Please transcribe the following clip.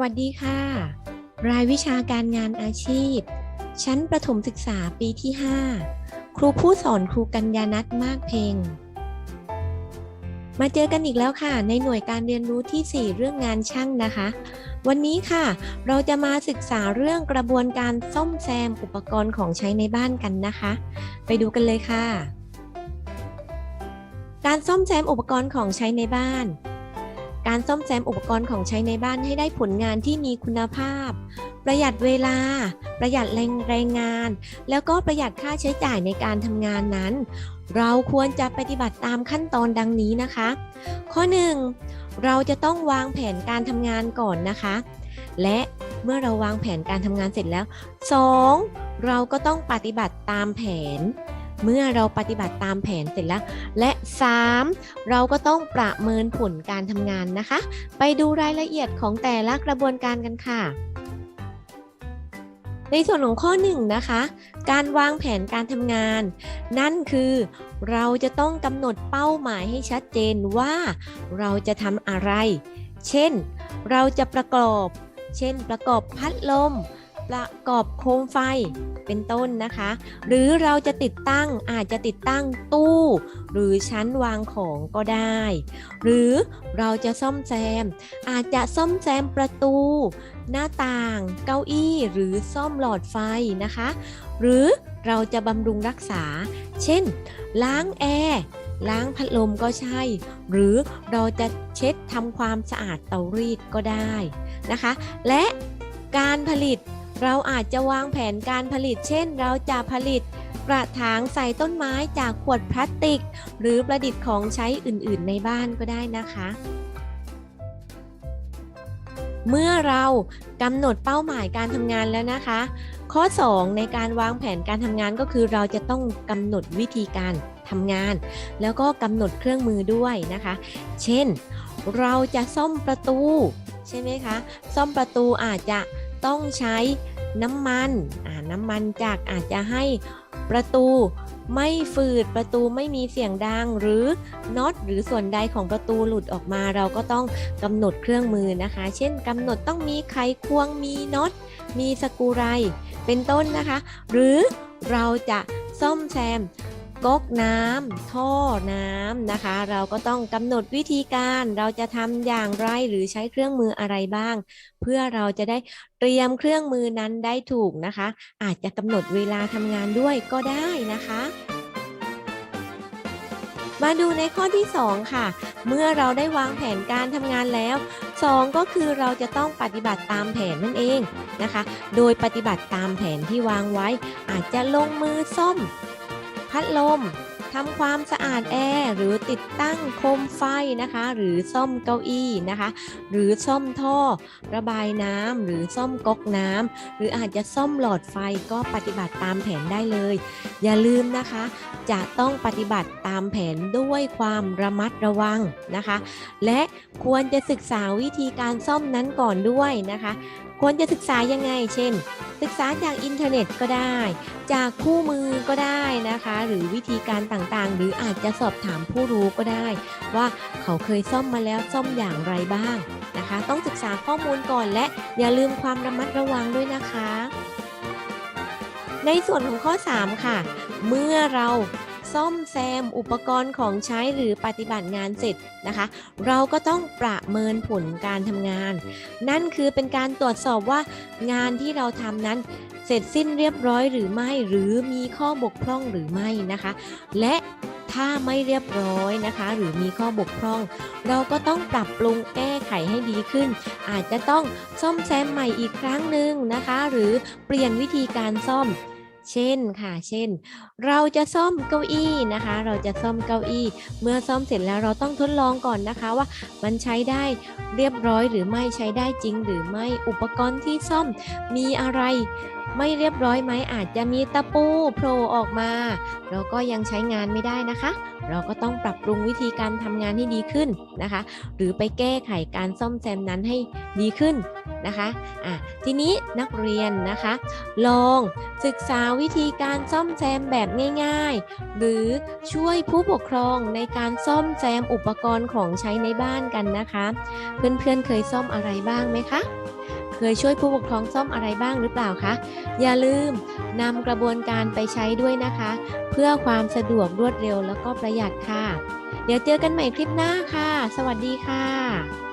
วัสดีค่ะ รายวิชาการงานอาชีพ ชั้นประถมศึกษาปีที่ 5 ครูผู้สอนครูกัญญานัทมากเพลงมาเจอกันอีกแล้วค่ะ ในหน่วยการเรียนรู้ที่ 4 เรื่องงานช่างนะคะ วันนี้ค่ะ เราจะมาศึกษาเรื่องกระบวนการซ่อมแซมอุปกรณ์ของใช้ในบ้านกันนะคะ ไปดูกันเลยค่ะ การซ่อมแซมอุปกรณ์ของใช้ในบ้าน การซ่อมแซมอุปกรณ์ของใช้ในบ้านให้ได้ผลงานที่มีคุณภาพ ประหยัดเวลา ประหยัดแรงแรงงาน แล้วก็ประหยัดค่าใช้จ่ายในการทำงานนั้น เราควรจะปฏิบัติตามขั้นตอนดังนี้นะคะ ข้อ 1 เราจะต้องวางแผนการทำงานก่อนนะคะ และเมื่อเราวางแผนการทำงานเสร็จแล้ว 2. เราก็ต้องปฏิบัติตามแผน เมื่อเราปฏิบัติตามแผนเสร็จแล้ว และ 3. เราก็ต้องประเมินผลการทำงานนะคะ ไปดูรายละเอียดของแต่ละกระบวนการกันค่ะในส่วนของข้อ1นะคะ การวางแผนการทำงาน นั่นคือเราจะต้องกำหนดเป้าหมายให้ชัดเจนว่าเราจะทำอะไร เช่น เราจะประกอบ เช่น ประกอบพัดลม ประกอบโคมไฟเป็นต้นนะคะ หรือเราจะติดตั้งอาจจะติดตั้งตู้ หรือชั้นวางของก็ได้ หรือเราจะซ่อมแซม อาจจะซ่อมแซมประตู หน้าต่าง เก้าอี้ หรือซ่อมหลอดไฟนะคะ หรือเราจะบำรุงรักษา เช่น ล้างแอร์ล้างพัดลมก็ใช่ หรือเราจะเช็ดทำความสะอาดเตารีดก็ได้นะคะ และการผลิต เราอาจจะวางแผนการผลิต เช่น เราจะผลิตกระถางใส่ต้นไม้จากขวดพลาสติก หรือประดิษฐ์ของใช้อื่นๆ ในบ้านก็ได้นะคะ เมื่อเรากำหนดเป้าหมายการทำงานแล้วนะคะ ข้อ 2 ในการวางแผนการทำงานก็คือเราจะต้องกำหนดวิธีการทำงาน แล้วก็กำหนดเครื่องมือด้วยนะคะ เช่น เราจะซ่อมประตู ใช่ไหมคะ ซ่อมประตูอาจจะ ต้องใช้น้ำมันน้ำมันจากอาจจะให้ประตูไม่ฝืดประตูไม่มีเสียงดังหรือน็อตหรือส่วนใดของประตูหลุดออกมา เราก็ต้องกำหนดเครื่องมือนะคะ เช่นกำหนดต้องมีไขควงมีน็อตมีสกรูไร เป็นต้นนะคะ หรือเราจะซ่อมแซม ก๊อกน้ำท่อน้ำนะคะ เราก็ต้องกำหนดวิธีการเราจะทำอย่างไรหรือใช้เครื่องมืออะไรบ้าง เพื่อเราจะได้เตรียมเครื่องมือนั้นได้ถูกนะคะ อาจจะกำหนดเวลาทำงานด้วยก็ได้นะคะ มาดูในข้อที่ 2 ค่ะ เมื่อเราได้วางแผนการทำงานแล้ว 2 ก็คือเราจะต้องปฏิบัติตามแผนนั่นเองนะคะ โดยปฏิบัติตามแผนที่วางไว้ อาจจะลงมือซ่อม พัดลมทำความสะอาดแอร์หรือติดตั้งโคมไฟนะคะ หรือซ่อมเก้าอี้นะคะ หรือซ่อมท่อ ระบายน้ำหรือซ่อมก๊อกน้ำหรืออาจจะซ่อมหลอดไฟก็ปฏิบัติตามแผนได้เลย อย่าลืมนะคะ จะต้องปฏิบัติตามแผนด้วยความระมัดระวังนะคะ และควรจะศึกษาวิธีการซ่อมนั้นก่อนด้วยนะคะ ควรจะศึกษายังไง เช่น ศึกษาจากอินเทอร์เน็ตก็ได้ จากคู่มือก็ได้นะคะ หรือวิธีการต่างๆ หรืออาจจะสอบถามผู้รู้ก็ได้ ว่าเขาเคยซ่อมมาแล้วซ่อมอย่างไรบ้างนะคะ ต้องศึกษาข้อมูลก่อนและอย่าลืมความระมัดระวังด้วยนะคะ ในส่วนของข้อ 3 ค่ะ เมื่อเรา ซ่อมแซมอุปกรณ์ของใช้หรือปฏิบัติงานเสร็จนะคะ เราก็ต้องประเมินผลการทำงาน นั่นคือเป็นการตรวจสอบว่างานที่เราทำนั้นเสร็จสิ้นเรียบร้อยหรือไม่หรือมีข้อบกพร่องหรือไม่นะคะ และถ้าไม่เรียบร้อยนะคะ หรือมีข้อบกพร่อง เราก็ต้องปรับปรุงแก้ไขให้ดีขึ้น อาจจะต้องซ่อมแซมใหม่อีกครั้งหนึ่งนะคะ หรือเปลี่ยนวิธีการซ่อม เช่นค่ะ เช่น เราจะซ่อมเก้าอี้นะคะ เราจะซ่อมเก้าอี้ เมื่อซ่อมเสร็จแล้วเราต้องทดลองก่อนนะคะว่ามันใช้ได้เรียบร้อยหรือไม่ใช้ได้จริงหรือไม่อุปกรณ์ที่ซ่อมมีอะไร ไม่เรียบร้อยไหมอาจจะมีตะปูโผล่ออกมา เราก็ยังใช้งานไม่ได้นะคะ เราก็ต้องปรับปรุงวิธีการทำงานให้ดีขึ้นนะคะ หรือไปแก้ไขการซ่อมแซมนั้นให้ดีขึ้นนะคะอะทีนี้นักเรียนนะคะ ลองศึกษาวิธีการซ่อมแซมแบบง่าย ๆ หรือช่วยผู้ปกครองในการซ่อมแซมอุปกรณ์ของใช้ในบ้านกันนะคะ เพื่อนๆเคยซ่อมอะไรบ้างไหมคะ เคยช่วยผู้ปกครองซ่อมอะไรบ้างหรือเปล่าคะ อย่าลืมนำกระบวนการไปใช้ด้วยนะคะ เพื่อความสะดวกรวดเร็วแล้วก็ประหยัดค่ะ เดี๋ยวเจอกันใหม่คลิปหน้าค่ะ สวัสดีค่ะ